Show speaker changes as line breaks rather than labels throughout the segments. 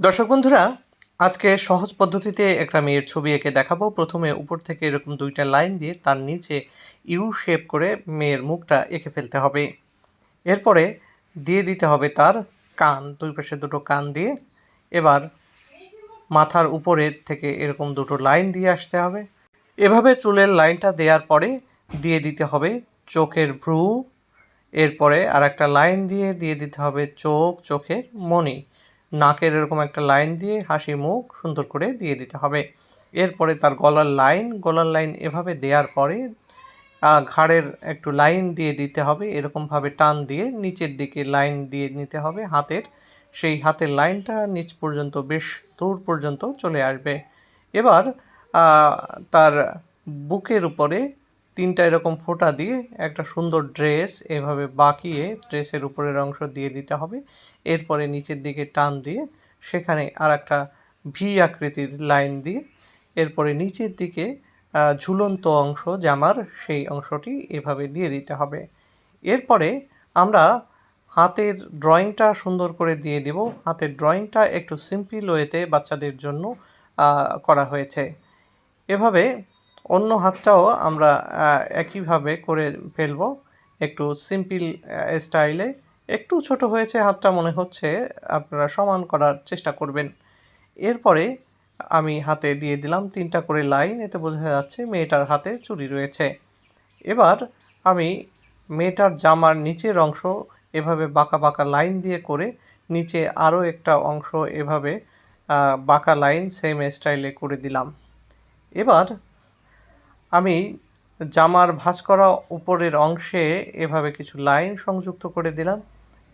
দর্শক বন্ধুরা, আজকে সহজ পদ্ধতিতে একটা মেয়ের ছবি এঁকে দেখাবো। প্রথমে উপর থেকে এরকম দুইটা লাইন দিয়ে তার নিচে ইউ শেপ করে মেয়ের মুখটা এঁকে ফেলতে হবে। এরপরে দিয়ে দিতে হবে তার কান, দুই পাশে দুটো কান দিয়ে। এবার মাথার উপরের থেকে এরকম দুটো লাইন দিয়ে আসতে হবে। এভাবে চুলের লাইনটা দেওয়ার পরে দিয়ে দিতে হবে চোখের ভ্রু। এরপরে আর একটা লাইন দিয়ে দিয়ে দিতে হবে চোখ, চোখের মনি। নাকের এরকম একটা লাইন দিয়ে হাসি মুখ সুন্দর করে দিয়ে দিতে হবে। এরপরে তার গলার লাইন গলার লাইন এভাবে দেওয়ার পরে ঘাড়ের একটু লাইন দিয়ে দিতে হবে। এরকমভাবে টান দিয়ে নিচের দিকে লাইন দিয়ে নিতে হবে হাতের। সেই হাতের লাইনটা নিচ পর্যন্ত, বেশ দূর পর্যন্ত চলে আসবে। এবার তার বুকের উপরে তিনটা এরকম ফোঁটা দিয়ে একটা সুন্দর ড্রেস এভাবে বাঁকিয়ে ড্রেসের উপরের অংশ দিয়ে দিতে হবে। এরপরে নিচের দিকে টান দিয়ে সেখানে আর একটা ভি আকৃতির লাইন দিয়ে এরপরে নিচের দিকে ঝুলন্ত অংশ জামার সেই অংশটি এভাবে দিয়ে দিতে হবে। এরপরে আমরা হাতের ড্রয়িংটা সুন্দর করে দিয়ে দেব। হাতের ড্রয়িংটা একটু সিম্পল ওয়েতে বাচ্চাদের জন্য করা হয়েছে। এভাবে অন্য হাতটাও আমরা একইভাবে করে ফেলব। একটু সিম্পল স্টাইলে একটু ছোট হয়েছে হাতটা মনে হচ্ছে, আপনারা সমান করার চেষ্টা করবেন। এরপরে আমি হাতে দিয়ে দিলাম তিনটা করে লাইন এতে বোঝা যাচ্ছে মেয়েটার হাতে চুরি রয়েছে। এবার আমি মেয়েটার জামার নিচের অংশ এভাবে বাঁকা বাঁকা লাইন দিয়ে করে, নিচে আরও একটা অংশ এভাবে বাঁকা লাইন সেম স্টাইলে করে দিলাম। এবার আমি জামার ভাঁজ করা উপরের অংশে এভাবে কিছু লাইন সংযুক্ত করে দিলাম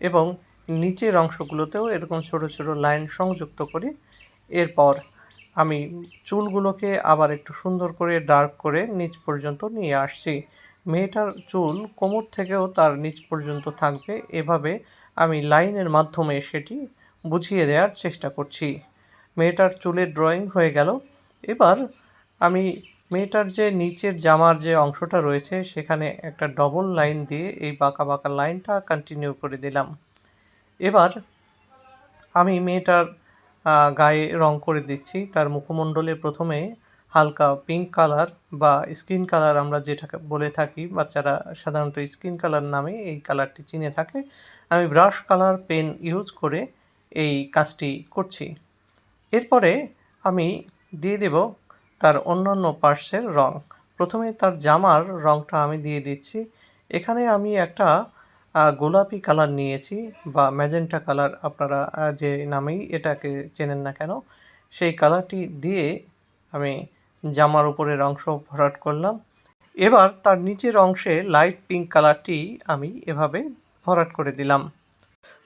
এবং নিচের অংশগুলোতেও এরকম ছোট ছোট লাইন সংযুক্ত করি। এরপর আমি চুলগুলোকে আবার একটু সুন্দর করে ডার্ক করে নিচ পর্যন্ত নিয়ে আসছি। মেয়েটার চুল কোমর থেকেও তার নিচ পর্যন্ত থাকবে। এভাবে আমি লাইনের মাধ্যমে সেটি বুঝিয়ে দেওয়ার চেষ্টা করছি। মেয়েটার চুলের ড্রয়িং হয়ে গেল। এবার আমি মেয়েটার যে নিচের জামার যে অংশটা রয়েছে, সেখানে একটা ডবল লাইন দিয়ে এই বাঁকা বাঁকা লাইনটা কন্টিনিউ করে দিলাম। এবার আমি মেয়েটার গায়ে রং করে দিচ্ছি। তার মুখমণ্ডলে প্রথমে হালকা পিঙ্ক কালার বা স্কিন কালার আমরা যেটাকে বলে থাকি, বাচ্চারা সাধারণত স্কিন কালার নামে এই কালারটি চিনে থাকে। আমি ব্রাশ কালার পেন ইউজ করে এই কাজটি করছি। এরপরে আমি দিয়ে দেব তার অন্যান্য পার্টসের রং। প্রথমে তার জামার রংটা আমি দিয়ে দিচ্ছি। এখানে আমি একটা গোলাপি কালার নিয়েছি বা ম্যাজেন্টা কালার আপনারা যে নামেই এটাকে চেনেন না কেন, সেই কালারটি দিয়ে আমি জামার উপরের অংশ ভরাট করলাম। এবার তার নিচের অংশে লাইট পিঙ্ক কালারটি আমি এভাবে ভরাট করে দিলাম।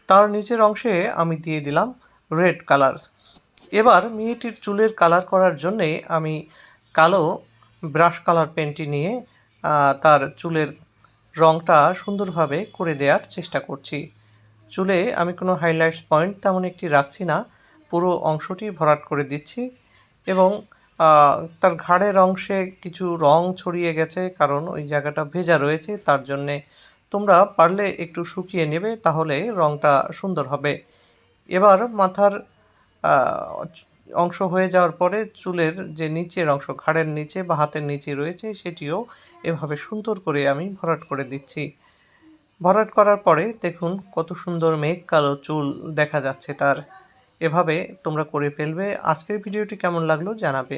তার নিচের অংশে আমি দিয়ে দিলাম রেড কালার। এবার মেয়েটির চুলের কালার করার জন্যে আমি কালো ব্রাশ কালার পেনটি নিয়ে তার চুলের রংটা সুন্দরভাবে করে দেওয়ার চেষ্টা করছি। চুলে আমি কোনো হাইলাইটস পয়েন্ট তেমন একটি রাখছি না, পুরো অংশটি ভরাট করে দিচ্ছি এবং তার ঘাড়ের অংশে কিছু রং ছড়িয়ে গেছে কারণ ওই জায়গাটা ভেজা রয়েছে, তার জন্যে তোমরা পারলে একটু শুকিয়ে নেবে তাহলে রংটা সুন্দর হবে। এবার মাথার অংশ হয়ে যাওয়ার পরে চুলের যে নিচের অংশ, ঘাড়ের নিচে বা হাতের নিচে রয়েছে, সেটিও এভাবে সুন্দর করে আমি ভরাট করে দিচ্ছি। ভরাট করার পরে দেখুন কত সুন্দর মেঘ কালো চুল দেখা যাচ্ছে তার। এভাবে তোমরা করে ফেলবে। আজকের ভিডিওটি কেমন লাগল জানাবে।